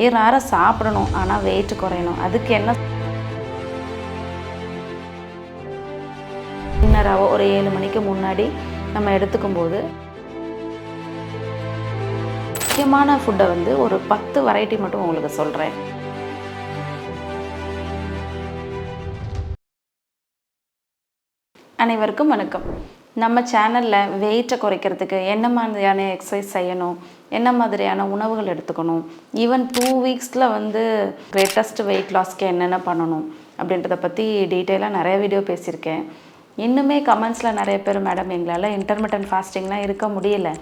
வயிறார சாப்பிடணும்? ஆனால் வெயிட் குறையணும். அதுக்கு என்ன டின்னராகவோ ஒரு ஏழு மணிக்கு முன்னாடி நம்ம எடுத்துக்கும் போது முக்கியமான ஃபுட்டை வந்து ஒரு பத்து வெரைட்டி மட்டும் உங்களுக்கு சொல்கிறேன் அனைவருக்கும் வணக்கம். நம்ம சேனலில் வெயிட்டை குறைக்கிறதுக்கு என்ன மாதிரியான எக்ஸசைஸ் செய்யணும்? என்ன மாதிரியான உணவுகள் எடுத்துக்கணும்? ஈவன் டூ வீக்ஸில் வந்து கிரேட்டஸ்ட் வெயிட் லாஸ்க்கு என்னென்ன பண்ணணும்? அப்படின்றத பற்றி டீட்டெயிலாக நிறைய வீடியோ பேசியிருக்கேன். இன்னுமே கமெண்ட்ஸில் நிறைய பேர் மேடம் எங்களால் இன்டர்மீடியன்ட் ஃபாஸ்டிங்லாம் இருக்க முடியல.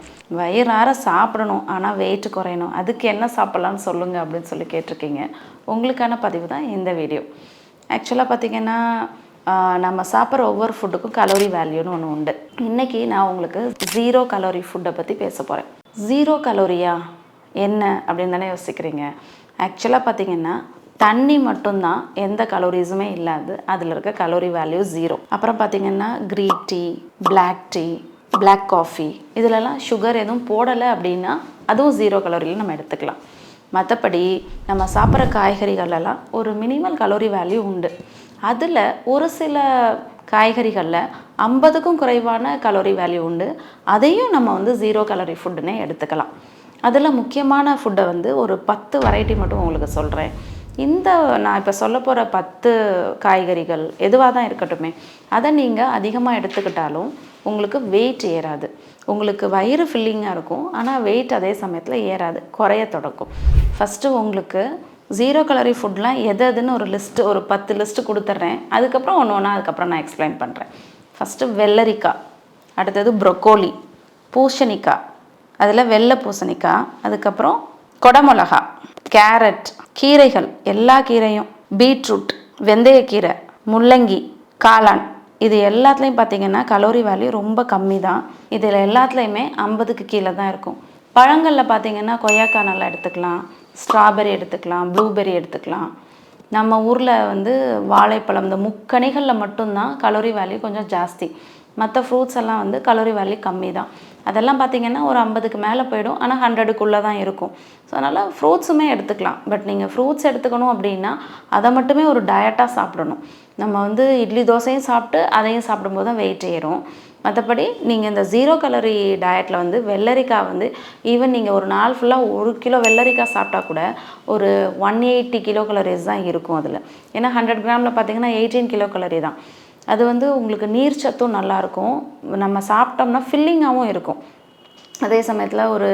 வயிறார சாப்பிடணும் ஆனால் வெயிட் குறையணும். அதுக்கு என்ன சாப்பிட்லான்னு சொல்லுங்கள் அப்படின்னு சொல்லி கேட்டிருக்கீங்க. உங்களுக்கான பதிவு தான் இந்த வீடியோ ஆக்சுவலாக பார்த்தீங்கன்னா நம்ம சாப்பிட்ற ஒவ்வொரு ஃபுட்டுக்கும் கலோரி வேல்யூன்னு ஒன்று உண்டு. இன்றைக்கி நான் உங்களுக்கு ஜீரோ கலோரி ஃபுட்டை பற்றி பேச போகிறேன் ஜீரோ கலோரியா என்ன அப்படின்னு தானே யோசிக்கிறீங்க. ஆக்சுவலாக பார்த்தீங்கன்னா தண்ணி மட்டும்தான் எந்த கலோரிஸுமே இல்லாது அதில் இருக்க கலோரி வேல்யூ ஜீரோ அப்புறம் பார்த்தீங்கன்னா green tea black tea black coffee இதிலலாம் சுகர் எதுவும் போடலை அப்படின்னா அதுவும் ஜீரோ கலோரியில் நம்ம எடுத்துக்கலாம். மற்றபடி நம்ம சாப்பிட்ற காய்கறிகளெல்லாம் ஒரு மினிமல் கலோரி வேல்யூ உண்டு. அதில் ஒரு சில காய்கறிகளில் ஐம்பதுக்கும் குறைவான கலோரி வேல்யூ உண்டு. அதையும் நம்ம வந்து ஜீரோ கலோரி ஃபுட்டுனே எடுத்துக்கலாம். அதில் முக்கியமான ஃபுட்டை வந்து ஒரு பத்து வெரைட்டி மட்டும் உங்களுக்கு சொல்கிறேன் இந்த நான் இப்போ சொல்ல போகிற பத்து காய்கறிகள் எதுவாக தான் இருக்கட்டுமே அதை நீங்கள் அதிகமாக எடுத்துக்கிட்டாலும் உங்களுக்கு வெயிட் ஏறாது. உங்களுக்கு வயிறு ஃபில்லிங்காக இருக்கும் ஆனால் வெயிட் அதே சமயத்தில் ஏறாது குறைய தொடக்கும் ஃபஸ்ட்டு உங்களுக்கு ஜீரோ கலரி ஃபுட்லாம் எது எதுன்னு ஒரு லிஸ்ட்டு ஒரு பத்து லிஸ்ட்டு கொடுத்துட்றேன். அதுக்கப்புறம் ஒன்று ஒன்றா அதுக்கப்புறம் நான் எக்ஸ்பிளைன் பண்ணுறேன் ஃபஸ்ட்டு வெள்ளரிக்காய் அடுத்தது ப்ரொக்கோலி பூசணிக்காய் அதில் வெள்ளை பூசணிக்காய் அதுக்கப்புறம் கொடமிளகா கேரட் கீரைகள் எல்லா கீரையும் பீட்ரூட் வெந்தயக்கீரை முள்ளங்கி காளான் இது எல்லாத்துலேயும் பார்த்தீங்கன்னா கலோரி வேல்யூ ரொம்ப கம்மி தான் இதில் எல்லாத்துலேயுமே ஐம்பதுக்கு கீழே தான் இருக்கும். பழங்களில் பார்த்தீங்கன்னா கொய்யாக்காய் நல்லா எடுத்துக்கலாம் ஸ்ட்ராபெரி எடுத்துக்கலாம் ப்ளூபெர்ரி எடுத்துக்கலாம். நம்ம ஊரில் வந்து வாழைப்பழம் இந்த முக்கணிகளில் மட்டும்தான் கலோரி வேல்யூ கொஞ்சம் ஜாஸ்தி. மற்ற ஃப்ரூட்ஸ் எல்லாம் வந்து கலோரி வேல்யூ கம்மி தான் அதெல்லாம் பார்த்தீங்கன்னா ஒரு ஐம்பதுக்கு மேலே போயிடும். ஆனால் ஹண்ட்ரடுக்குள்ளே தான் இருக்கும். ஸோ அதனால் ஃப்ரூட்ஸுமே எடுத்துக்கலாம். பட் நீங்கள் ஃப்ரூட்ஸ் எடுத்துக்கணும் அப்படின்னா அதை மட்டுமே ஒரு டயட்டாக சாப்பிடணும். நம்ம வந்து இட்லி தோசையும் சாப்பிட்டு அதையும் சாப்பிடும்போது தான் வெயிட் ஏறும். மற்றபடி நீங்கள் இந்த ஜீரோ கலரி டயட்டில் வந்து வெள்ளரிக்காய் வந்து ஈவன் நீங்கள் ஒரு நாள் ஃபுல்லாக ஒரு கிலோ வெள்ளரிக்காய் சாப்பிட்டா கூட ஒரு ஒன் எயிட்டி கிலோ கலரிஸ் தான் இருக்கும் அதில். ஏன்னா ஹண்ட்ரட் கிராமில் பார்த்தீங்கன்னா எயிட்டீன் கிலோ கலரி தான். அது வந்து உங்களுக்கு நீர் சத்தும் நல்லாயிருக்கும் நம்ம சாப்பிட்டோம்னா ஃபில்லிங்காகவும் இருக்கும். அதே சமயத்தில் ஒரு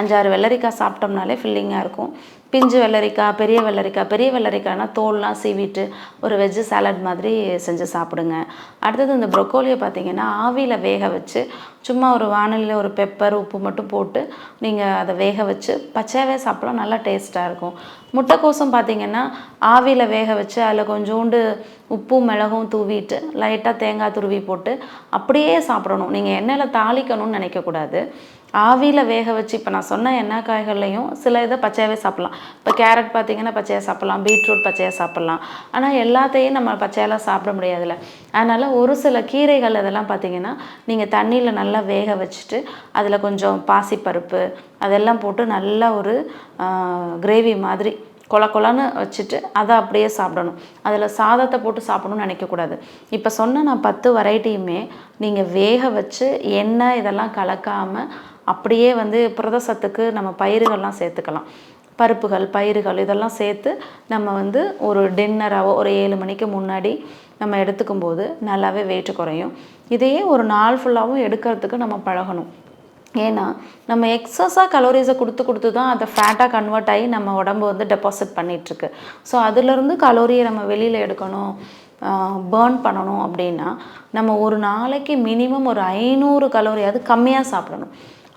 அஞ்சாறு வெள்ளரிக்காய் சாப்பிட்டோம்னாலே ஃபில்லிங்காக இருக்கும். பிஞ்சு வெள்ளரிக்காய் பெரிய வெள்ளரிக்காய் பெரிய வெள்ளரிக்காய்னா தோல்லாம் சீவிட்டு ஒரு வெஜ்ஜு சாலட் மாதிரி செஞ்சு சாப்பிடுங்க. அடுத்தது இந்த ப்ரொக்கோலியை பார்த்தீங்கன்னா ஆவியில் வேக வச்சு சும்மா ஒரு வானலியில் ஒரு பெப்பர் உப்பு மட்டும் போட்டு நீங்கள் அதை வேக வச்சு பச்சையாகவே சாப்பிடலாம் நல்லா டேஸ்ட்டாக இருக்கும். முட்டைக்கோசும் பார்த்தீங்கன்னா ஆவியில் வேக வச்சு அதில் கொஞ்சோண்டு உப்பும் மிளகும் தூவிட்டு லைட்டாக தேங்காய் துருவி போட்டு அப்படியே சாப்பிடணும். நீங்கள் எண்ணெயில் தாளிக்கணும்னு நினைக்கக்கூடாது. ஆவியில் வேக வச்சு இப்போ நான் சொன்ன எண்ணெய் காய்கள்லையும் சில இதை பச்சையாகவே சாப்பிட்லாம். இப்போ கேரட் பார்த்தீங்கன்னா பச்சையாக சாப்பிட்லாம் பீட்ரூட் பச்சையாக சாப்பிட்லாம். ஆனால் எல்லாத்தையும் நம்ம பச்சையெல்லாம் சாப்பிட முடியாதுல்ல. அதனால் ஒரு சில கீரைகள் இதெல்லாம் பார்த்தீங்கன்னா நீங்கள் தண்ணியில் நல்லா வேக வச்சுட்டு அதில் கொஞ்சம் பாசிப்பருப்பு அதெல்லாம் போட்டு நல்லா ஒரு கிரேவி மாதிரி கொல கொலன்னு வச்சுட்டு அதை அப்படியே சாப்பிடணும். அதில் சாதத்தை போட்டு சாப்பிடணும்னு நினைக்கக்கூடாது இப்போ சொன்ன நான் பத்து வெரைட்டியுமே நீங்கள் வேக வச்சு எண்ணெய் இதெல்லாம் கலக்காமல் அப்படியே வந்து பிரதேசத்துக்கு நம்ம பயிர்கள்லாம் சேர்த்துக்கலாம். பருப்புகள் பயிர்கள் இதெல்லாம் சேர்த்து நம்ம வந்து ஒரு டின்னராகவோ ஒரு ஏழு மணிக்கு முன்னாடி நம்ம எடுத்துக்கும் போது நல்லாவே வெயிட் குறையும். இதையே ஒரு நாள் ஃபுல்லாகவும் எடுக்கிறதுக்கு நம்ம பழகணும். ஏன்னா நம்ம எக்ஸஸாக கலோரிஸை கொடுத்து கொடுத்து தான் அதை ஃபேட்டாக கன்வெர்ட் ஆகி நம்ம உடம்பு வந்து டெபாசிட் பண்ணிகிட்ருக்கு ஸோ அதுலேருந்து கலோரியை நம்ம வெளியில் எடுக்கணும் பேர்ன் பண்ணணும் அப்படின்னா நம்ம ஒரு நாளைக்கு மினிமம் ஒரு ஐநூறு கலோரியாவது கம்மியாக சாப்பிடணும்.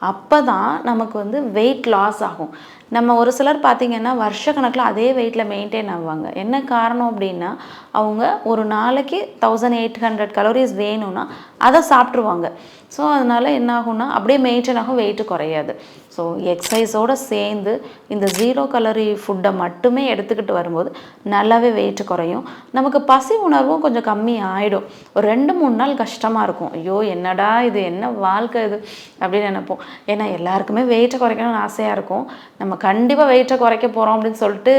அப்போ தான் நமக்கு வந்து வெயிட் லாஸ் ஆகும். நம்ம ஒரு சிலர் பார்த்திங்கன்னா வருஷக்கணக்கில் அதே வெயிட்டில் மெயின்டைன் ஆவாங்க. என்ன காரணம் அப்படின்னா அவங்க ஒரு நாளைக்கு தௌசண்ட் எயிட் ஹண்ட்ரட் கலோரிஸ் வேணும்னா அதை சாப்பிட்ருவாங்க ஸோ அதனால் என்ன ஆகும்னா அப்படியே மெயின்டைன் ஆகும் வெயிட்டு குறையாது. ஸோ எக்ஸசைஸோடு சேர்ந்து இந்த ஜீரோ கலரி ஃபுட்டை மட்டுமே எடுத்துக்கிட்டு வரும்போது நல்லாவே வெயிட் குறையும். நமக்கு பசி உணர்வும் கொஞ்சம் கம்மி ஆகிடும் ஒரு ரெண்டு மூணு நாள் கஷ்டமாக இருக்கும். ஐயோ என்னடா இது? என்ன வாழ்க்கை இது? அப்படின்னு நினைப்போம். ஏன்னா எல்லாருக்குமே வெயிட்டை குறைக்கணும்னு ஆசையாக இருக்கும். நம்ம கண்டிப்பாக வெயிட்டை குறைக்க போகிறோம் அப்படின்னு சொல்லிட்டு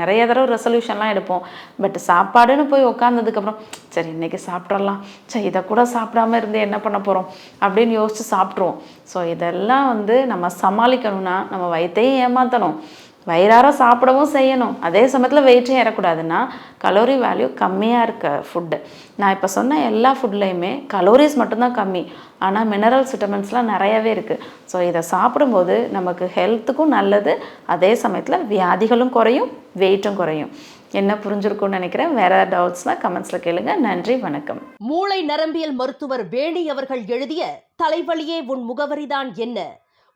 நிறைய தடவை ரெசல்யூஷன்லாம் எடுப்போம். பட் சாப்பாடுன்னு போய் உட்காந்ததுக்கப்புறம் சரி இன்னைக்கு சாப்பிட்றலாம் சரி இதை கூட சாப்பிடாம இருந்து என்ன பண்ண போகிறோம் அப்படின்னு யோசிச்சு சாப்பிட்ருவோம் ஸோ இதெல்லாம் வந்து நம்ம சமாளிக்கணும்னா நம்ம வயிற்றையும் ஏமாற்றணும் வயிறார சாப்பிடவும் செய்யணும். அதே சமயத்தில் வெயிட்டும் ஏறக்கூடாதுன்னா கலோரி வேல்யூ கம்மியாக இருக்க ஃபுட்டு நான் இப்போ சொன்ன எல்லா ஃபுட்லேயுமே கலோரிஸ் மட்டும்தான் கம்மி. ஆனால் மினரல்ஸ் விட்டமின்ஸ்லாம் நிறையவே இருக்குது ஸோ இதை சாப்பிடும்போது நமக்கு ஹெல்த்துக்கும் நல்லது. அதே சமயத்தில் வியாதிகளும் குறையும் வெயிட்டும் குறையும். என்ன புரிஞ்சிருக்கும்னு நினைக்கிறேன். வேறு டவுட்ஸ்னால் கமெண்ட்ஸில் கேளுங்க. நன்றி வணக்கம். மூளை நரம்பியல் மருத்துவர் வேணி அவர்கள் எழுதிய தலைவலியே உன் முகவரிதான் என்ன?